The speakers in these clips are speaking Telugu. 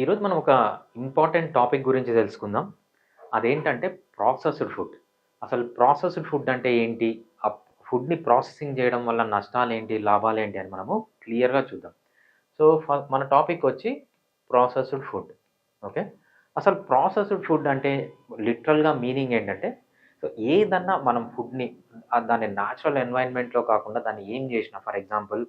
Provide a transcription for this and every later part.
ఈరోజు మనం ఒక ఇంపార్టెంట్ టాపిక్ గురించి తెలుసుకుందాం. అదేంటంటే ప్రాసెస్డ్ ఫుడ్. అసలు ప్రాసెస్డ్ ఫుడ్ అంటే ఏంటి? ఆ ఫుడ్ని ప్రాసెసింగ్ చేయడం వల్ల నష్టాలు ఏంటి లాభాలు ఏంటి అని మనము క్లియర్గా చూద్దాం. సో ఫ- మన టాపిక్ వచ్చి ప్రాసెస్డ్ ఫుడ్. ఓకే? అసలు ప్రాసెస్డ్ ఫుడ్ అంటే లిటరల్గా మీనింగ్ ఏంటంటే సో ఏదన్నా మనం ఫుడ్ని దాన్ని న్యాచురల్ ఎన్వైరన్మెంట్లో కాకుండా దాన్ని ఏం చేసినా ఫర్ ఎగ్జాంపుల్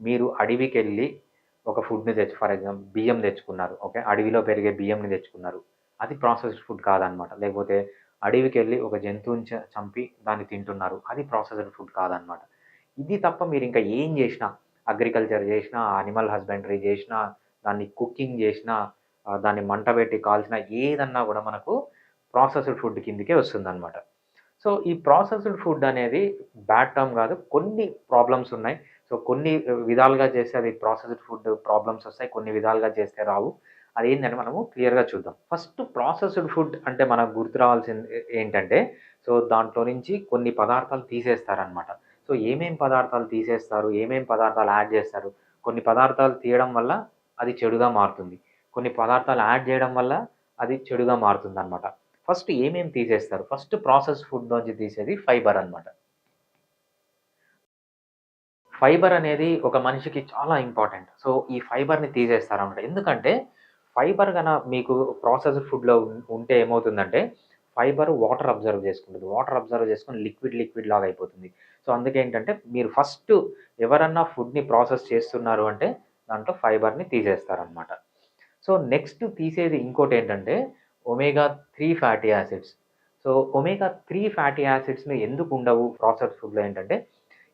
మీరు అడవికి వెళ్ళి ఒక ఫుడ్ని తెచ్చు ఫర్ ఎగ్జాంపుల్ బియ్యం తెచ్చుకున్నారు ఓకే అడవిలో పెరిగే బియ్యంని తెచ్చుకున్నారు. అది ప్రాసెస్డ్ ఫుడ్ కాదనమాట లేకపోతే అడవికి వెళ్ళి ఒక జంతువుని చంపి దాన్ని తింటున్నారు. అది ప్రాసెస్డ్ ఫుడ్ కాదనమాట ఇది తప్ప మీరు ఇంకా ఏం చేసినా అగ్రికల్చర్ చేసినా అనిమల్ హస్బెండరీ చేసినా దాన్ని కుకింగ్ చేసినా దాన్ని మంట పెట్టి కాల్చినా ఏదన్నా కూడా మనకు ప్రాసెస్డ్ ఫుడ్ కిందకే వస్తుందన్నమాట. సో ఈ ప్రాసెస్డ్ ఫుడ్ అనేది బ్యాడ్ టర్మ్ కాదు. కొన్ని ప్రాబ్లమ్స్ ఉన్నాయి. సో కొన్ని విధాలుగా చేస్తే అది ప్రాసెస్డ్ ఫుడ్ ప్రాబ్లమ్స్ వస్తాయి కొన్ని విధాలుగా చేస్తే రావు. అది ఏంటంటే మనము క్లియర్గా చూద్దాం. ఫస్ట్ ప్రాసెస్డ్ ఫుడ్ అంటే మనకు గుర్తు రావాల్సింది ఏంటంటే సో దాంట్లో నుంచి కొన్ని పదార్థాలు తీసేస్తారనమాట సో ఏమేం పదార్థాలు తీసేస్తారు ఏమేం పదార్థాలు యాడ్ చేస్తారు? కొన్ని పదార్థాలు తీయడం వల్ల అది చెడుగా మారుతుంది. కొన్ని పదార్థాలు యాడ్ చేయడం వల్ల అది చెడుగా మారుతుంది అనమాట ఫస్ట్ ఏమేమి తీసేస్తారు? ఫస్ట్ ప్రాసెస్ ఫుడ్ నుంచి తీసేది ఫైబర్ అన్నమాట. ఫైబర్ అనేది ఒక మనిషికి చాలా ఇంపార్టెంట్. సో ఈ ఫైబర్ని తీసేస్తారనమాట ఎందుకంటే ఫైబర్ కన మీకు ప్రాసెస్డ్ ఫుడ్లో ఉంటే ఏమవుతుందంటే ఫైబర్ వాటర్ అబ్జర్వ్ చేసుకుంటుంది. వాటర్ అబ్జర్వ్ చేసుకుని లిక్విడ్ లిక్విడ్ లాగా అయిపోతుంది. సో అందుకే ఏంటంటే మీరు ఫస్ట్ ఎవరన్నా ఫుడ్ని ప్రాసెస్ చేస్తున్నారు అంటే దాంట్లో ఫైబర్ని తీసేస్తారనమాట సో నెక్స్ట్ తీసేది ఇంకోటి ఏంటంటే omega three fatty acids. So omega three fatty యాసిడ్స్ని ఎందుకు ఉండవు ప్రాసెస్ ఫుడ్లో ఏంటంటే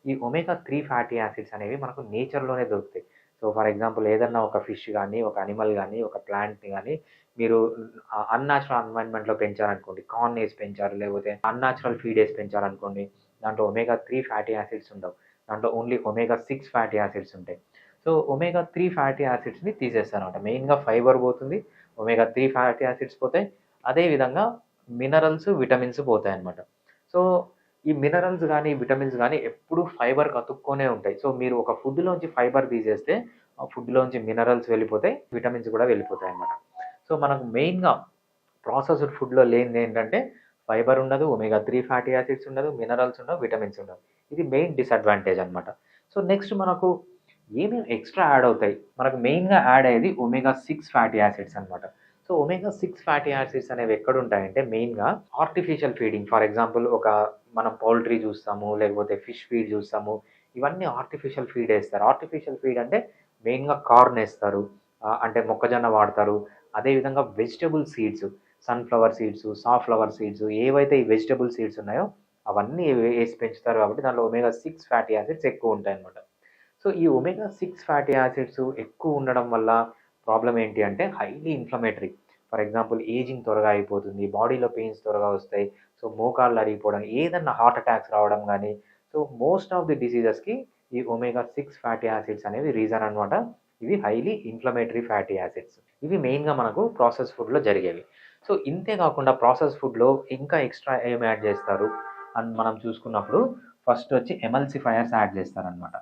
ఈ ఒమేగా త్రీ ఫ్యాటీ యాసిడ్స్ అనేవి మనకు నేచర్లోనే దొరుకుతాయి. సో ఫర్ ఎగ్జాంపుల్ ఏదన్నా ఒక ఫిష్ కానీ ఒక అనిమల్ కానీ ఒక ప్లాంట్ని కానీ మీరు అన్యాచురల్ ఎన్వైరన్మెంట్లో పెంచారనుకోండి కార్న్ వేసి పెంచారు లేకపోతే అన్యాచురల్ ఫీడ్ వేసి పెంచారనుకోండి దాంట్లో ఒమేగా త్రీ ఫ్యాటీ యాసిడ్స్ ఉండవు. దాంట్లో only omega six fatty acids ఉంటాయి. సో ఒమేగా త్రీ ఫ్యాటీ యాసిడ్స్ని తీసేస్తారనమాట మెయిన్గా ఫైబర్ పోతుంది ఒమేగా త్రీ ఫ్యాటీ యాసిడ్స్ పోతాయి. అదేవిధంగా మినరల్స్ విటమిన్స్ పోతాయి అన్నమాట సో ఈ మినరల్స్ కానీ విటమిన్స్ కానీ ఎప్పుడు ఫైబర్ కతుక్కొనే ఉంటాయి. సో మీరు ఒక ఫుడ్లోంచి ఫైబర్ తీసేస్తే ఆ ఫుడ్లోంచి మినరల్స్ వెళ్ళిపోతాయి విటమిన్స్ కూడా వెళ్ళిపోతాయి అన్నమాట. సో మనకు మెయిన్గా ప్రాసెస్డ్ ఫుడ్లో లేనిది ఏంటంటే ఫైబర్ ఉండదు ఒమేగా త్రీ ఫ్యాటీ యాసిడ్స్ ఉండదు మినరల్స్ ఉండవు విటమిన్స్ ఉండవు. ఇది మెయిన్ డిసడ్వాంటేజ్ అనమాట సో నెక్స్ట్ మనకు ఏమేమి ఎక్స్ట్రా యాడ్ అవుతాయి? మనకు మెయిన్గా యాడ్ అయ్యేది ఒమేగా సిక్స్ ఫ్యాటీ యాసిడ్స్ అనమాట so omega six fatty acids అనేవి ఎక్కడ ఉంటాయంటే మెయిన్గా ఆర్టిఫిషియల్ ఫీడింగ్ ఫర్ ఎగ్జాంపుల్ ఒక మనం పౌల్ట్రీ చూస్తాము లేకపోతే ఫిష్ ఫీడ్ చూస్తాము ఇవన్నీ ఆర్టిఫిషియల్ ఫీడ్ వేస్తారు. ఆర్టిఫిషియల్ ఫీడ్ అంటే మెయిన్గా కార్న్ వేస్తారు అంటే మొక్కజొన్న వాడతారు. అదేవిధంగా vegetable seeds sunflower seeds safflower seeds ఏవైతే ఈ వెజిటబుల్ సీడ్స్ ఉన్నాయో అవన్నీ వేసి పెంచుతారు కాబట్టి దాంట్లో ఒమేగా సిక్స్ ఫ్యాటీ యాసిడ్స్ ఎక్కువ ఉంటాయి అన్నమాట సో ఈ ఒమేగా సిక్స్ ఫ్యాటీ యాసిడ్స్ ఎక్కువ ఉండడం వల్ల ప్రాబ్లం ఏంటి అంటే highly inflammatory for example ageing త్వరగా అయిపోతుంది బాడీలో పెయిన్స్ త్వరగా వస్తాయి సో మోకాళ్ళు అరిగిపోవడం ఏదన్నా హార్ట్ అటాక్స్ రావడం కానీ సో మోస్ట్ ఆఫ్ ది డిసీజెస్కి ఈ ఒమేగా సిక్స్ ఫ్యాటీ యాసిడ్స్ అనేవి రీజన్ అనమాట ఇవి హైలీ ఇన్ఫ్లమేటరీ ఫ్యాటీ యాసిడ్స్ ఇవి మెయిన్గా మనకు ప్రాసెస్ ఫుడ్లో జరిగేవి. సో ఇంతే కాకుండా ప్రాసెస్ ఫుడ్లో ఇంకా ఎక్స్ట్రా ఏం యాడ్ చేస్తారు? అని మనం చూసుకున్నప్పుడు ఫస్ట్ వచ్చి ఎమల్సిఫైయర్స్ యాడ్ చేస్తారనమాట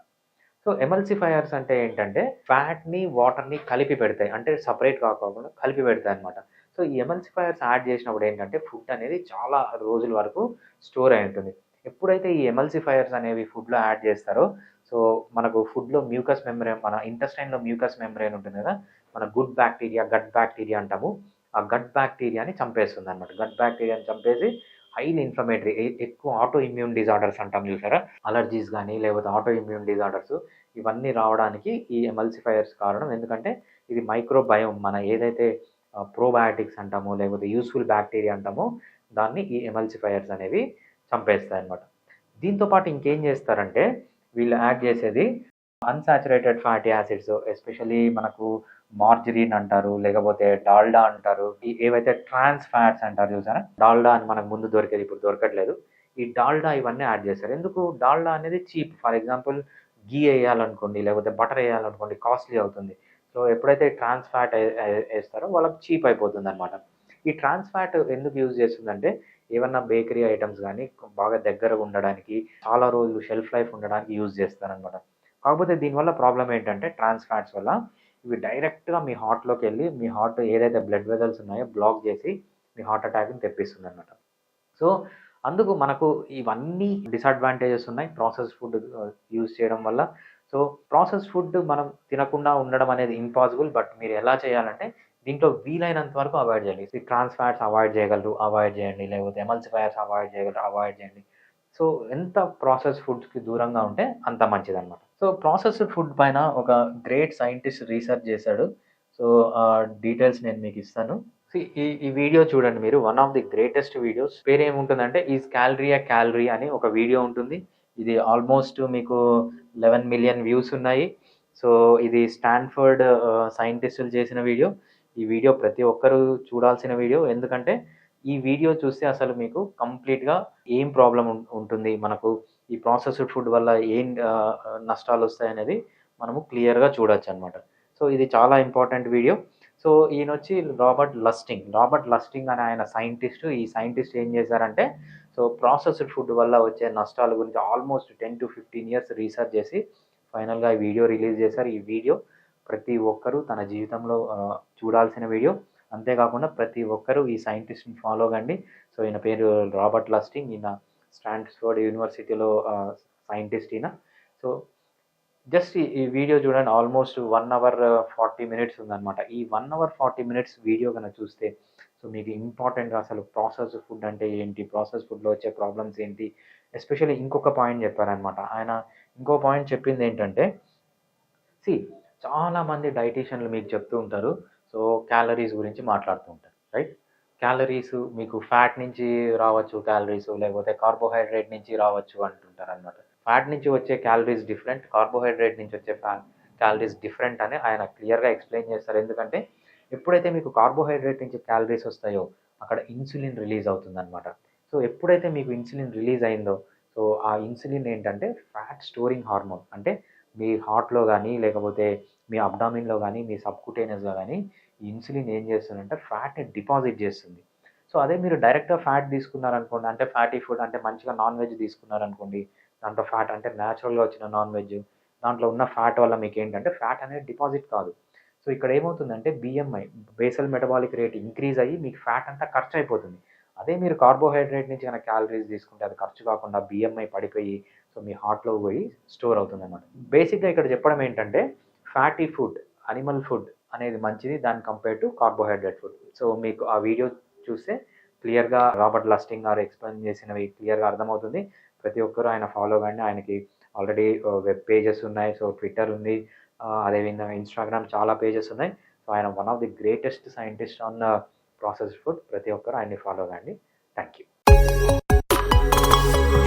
సో ఎమల్సిఫైయర్స్ అంటే ఏంటంటే ఫ్యాట్ని వాటర్ని కలిపి పెడతాయి. అంటే సపరేట్ కాకుండా కలిపి పెడతాయి అనమాట సో ఈ ఎమల్సిఫైయర్స్ యాడ్ చేసినప్పుడు ఏంటంటే ఫుడ్ అనేది చాలా రోజుల వరకు స్టోర్ అయి ఉంటుంది. ఎప్పుడైతే ఈ ఎమల్సిఫైయర్స్ అనేవి ఫుడ్లో యాడ్ చేస్తారో సో మనకు ఫుడ్లో మ్యూకస్ మెమరీ మన ఇంటెస్టైన్లో మ్యూకస్ మెమ్బ్రేన్ ఉంటుంది కదా మన గుడ్ బ్యాక్టీరియా గట్ బ్యాక్టీరియా అంటాము. ఆ గట్ బ్యాక్టీరియాని చంపేస్తుంది అనమాట గట్ బ్యాక్టీరియాని చంపేసి హైలీ ఇన్ఫ్లమేటరీ ఎక్కువ ఆటో ఇమ్యూన్ డిజార్డర్స్ అంటాం చూసారా? అలర్జీస్ కానీ లేకపోతే ఆటో ఇమ్యూన్ డిజార్డర్స్ ఇవన్నీ రావడానికి ఈ ఎమల్సిఫైయర్స్ కారణం. ఎందుకంటే ఇది మైక్రోబయోమ్ మన ఏదైతే ప్రోబయాటిక్స్ అంటామో లేకపోతే యూస్ఫుల్ బ్యాక్టీరియా అంటామో దాన్ని ఈ ఎమల్సిఫైయర్స్ అనేవి చంపేస్తాయి అన్నమాట దీంతో పాటు ఇంకేం చేస్తారంటే వీళ్ళు యాడ్ చేసేది అన్సాచురేటెడ్ ఫ్యాటీ యాసిడ్స్ ఎస్పెషలీ మనకు మార్జరీన్ అంటారు లేకపోతే డాల్డా అంటారు. ఈ ఏవైతే ట్రాన్స్ ఫ్యాట్స్ అంటారు చూసారా? డాల్డా అని మనకు ముందు దొరికేది ఇప్పుడు దొరకట్లేదు. ఈ డాల్డా ఇవన్నీ యాడ్ చేస్తారు ఎందుకు? డాల్డా అనేది చీప్. ఫర్ ఎగ్జాంపుల్ గీ వేయాలనుకోండి లేకపోతే బటర్ వేయాలనుకోండి కాస్ట్లీ అవుతుంది. సో ఎప్పుడైతే ట్రాన్స్ ఫ్యాట్ వేస్తారో వాళ్ళకి చీప్ అయిపోతుంది అనమాట ఈ ట్రాన్స్ ఫ్యాట్ ఎందుకు యూజ్ చేస్తుందంటే ఏమన్నా బేకరీ ఐటమ్స్ కానీ బాగా దగ్గరగా ఉండడానికి చాలా రోజులు షెల్ఫ్ లైఫ్ ఉండడానికి యూజ్ చేస్తారనమాట కాకపోతే దీనివల్ల ప్రాబ్లం ఏంటంటే ట్రాన్స్ ఫ్యాట్స్ వల్ల ఇవి డైరెక్ట్గా మీ హార్ట్లోకి వెళ్ళి మీ హార్ట్ ఏదైతే బ్లడ్ వెజల్స్ ఉన్నాయో బ్లాక్ చేసి మీ హార్ట్ అటాక్ని తెప్పిస్తుంది అనమాట సో అందుకు మనకు ఇవన్నీ డిసడ్వాంటేజెస్ ఉన్నాయి ప్రాసెస్ ఫుడ్ యూజ్ చేయడం వల్ల. సో ప్రాసెస్ ఫుడ్ మనం తినకుండా ఉండడం అనేది ఇంపాసిబుల్ బట్ మీరు ఎలా చేయాలంటే దీంట్లో వీలైనంత వరకు అవాయిడ్ చేయాలి ట్రాన్స్ ఫ్యాట్స్ అవాయిడ్ చేయగలరు అవాయిడ్ చేయండి. లేకపోతే ఎమల్సిఫైర్స్ అవాయిడ్ చేయగలరు అవాయిడ్ చేయండి. సో ఎంత ప్రాసెస్ ఫుడ్స్కి దూరంగా ఉంటే అంత మంచిది అనమాట సో ప్రాసెస్డ్ ఫుడ్ పైన ఒక గ్రేట్ సైంటిస్ట్ రీసెర్చ్ చేశాడు. సో ఆ డీటెయిల్స్ నేను మీకు ఇస్తాను. ఈ ఈ వీడియో చూడండి మీరు. One of the greatest videos. పేరు ఏముంటుందంటే ఈజ్ క్యాలరీయా క్యాలరీ అని ఒక వీడియో ఉంటుంది. ఇది ఆల్మోస్ట్ మీకు లెవెన్ మిలియన్ వ్యూస్ ఉన్నాయి. సో ఇది స్టాన్ఫర్డ్ సైంటిస్టులు చేసిన వీడియో. ఈ వీడియో ప్రతి ఒక్కరూ చూడాల్సిన వీడియో. ఎందుకంటే ఈ వీడియో చూస్తే అసలు మీకు కంప్లీట్గా ఏం ప్రాబ్లం ఉంటుంది? మనకు ఈ ప్రాసెస్డ్ ఫుడ్ వల్ల ఏం నష్టాలు వస్తాయి అనేది మనము క్లియర్గా చూడొచ్చు అనమాట సో ఇది చాలా ఇంపార్టెంట్ వీడియో. సో ఈయన వచ్చి రాబర్ట్ లస్టింగ్. రాబర్ట్ లస్టింగ్ అనే ఆయన సైంటిస్ట్. ఈ సైంటిస్ట్ ఏం చేశారంటే సో ప్రాసెస్డ్ ఫుడ్ వల్ల వచ్చే నష్టాల గురించి almost ten to fifteen years research చేసి ఫైనల్గా ఈ వీడియో రిలీజ్ చేశారు. ఈ వీడియో ప్రతి ఒక్కరూ తన జీవితంలో చూడాల్సిన వీడియో. అంతేకాకుండా ప్రతి ఒక్కరూ ఈ సైంటిస్ట్ని ఫాలో కండి. సో ఈయన పేరు రాబర్ట్ లస్టింగ్. ఈయన స్టాన్ఫర్డ్ యూనివర్సిటీలో సైంటిస్ట్ ఈయన. సో జస్ట్ ఈ- ఈ వీడియో చూడండి. Almost one hour forty minutes ఉందన్నమాట. ఈ one hour forty minutes video కనుక చూస్తే సో మీకు ఇంపార్టెంట్ అసలు ప్రాసెస్ ఫుడ్ అంటే ఏంటి? ప్రాసెస్ ఫుడ్లో వచ్చే ప్రాబ్లమ్స్ ఏంటి? ఎస్పెషల్లీ ఇంకొక పాయింట్ చెప్పారనమాట ఆయన ఇంకో పాయింట్ చెప్పింది ఏంటంటే సి చాలామంది డైటీషియన్లు మీకు చెప్తూ ఉంటారు. సో క్యాలరీస్ గురించి మాట్లాడుతూ ఉంటారు రైట్ క్యాలరీస్ మీకు ఫ్యాట్ నుంచి రావచ్చు క్యాలరీస్ లేకపోతే కార్బోహైడ్రేట్ నుంచి రావచ్చు అంటుంటారు అనమాట ఫ్యాట్ నుంచి వచ్చే క్యాలరీస్ డిఫరెంట్ కార్బోహైడ్రేట్ నుంచి వచ్చే ఫ్యా క్యాలరీస్ డిఫరెంట్ అని ఆయన క్లియర్గా ఎక్స్ప్లెయిన్ చేస్తారు. ఎందుకంటే ఎప్పుడైతే మీకు కార్బోహైడ్రేట్ నుంచి క్యాలరీస్ వస్తాయో అక్కడ ఇన్సులిన్ రిలీజ్ అవుతుందన్నమాట. సో ఎప్పుడైతే మీకు ఇన్సులిన్ రిలీజ్ అయిందో సో ఆ ఇన్సులిన్ ఏంటంటే ఫ్యాట్ స్టోరింగ్ హార్మోన్ అంటే మీ హార్ట్లో కానీ లేకపోతే మీ అబ్డామిన్లో కానీ మీ సబ్కుటేనియస్లో కానీ ఈ ఇన్సులిన్ ఏం చేస్తుందంటే ఫ్యాట్ని డిపాజిట్ చేస్తుంది. సో అదే మీరు డైరెక్ట్గా ఫ్యాట్ తీసుకున్నారనుకోండి అంటే ఫ్యాటీ ఫుడ్ అంటే మంచిగా నాన్ వెజ్ తీసుకున్నారనుకోండి దాంట్లో ఫ్యాట్ అంటే న్యాచురల్గా వచ్చిన నాన్ వెజ్ దాంట్లో ఉన్న ఫ్యాట్ వల్ల మీకు ఏంటంటే ఫ్యాట్ అనేది డిపాజిట్ కాదు. సో ఇక్కడ ఏమవుతుందంటే BMI basal metabolic rate increase అయ్యి మీకు ఫ్యాట్ అంతా ఖర్చు అయిపోతుంది. అదే మీరు కార్బోహైడ్రేట్ నుంచి కనుక క్యాలరీస్ తీసుకుంటే అది ఖర్చు కాకుండా బిఎంఐ పడిపోయి సో మీ హార్ట్లో పోయి స్టోర్ అవుతుంది అన్నమాట బేసిక్గా ఇక్కడ చెప్పడం ఏంటంటే ఫ్యాటీ ఫుడ్ అనిమల్ ఫుడ్ అనేది మంచిది. దాని compare to carbohydrate food so మీకు ఆ వీడియో చూస్తే క్లియర్గా రాబర్ట్ లస్టింగ్ గారు ఎక్స్ప్లెయిన్ చేసినవి క్లియర్గా అర్థమవుతుంది. ప్రతి ఒక్కరూ ఆయన ఫాలో కండి. ఆయనకి ఆల్రెడీ వెబ్ పేజెస్ ఉన్నాయి. సో ట్విట్టర్ ఉంది. అదేవిధంగా ఇన్స్టాగ్రామ్ చాలా పేజెస్ ఉన్నాయి. సో ఆయన one of the greatest scientist on process food ప్రతి ఒక్కరు ఆయన్ని ఫాలో కండి. Thank you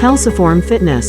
Halciform Fitness.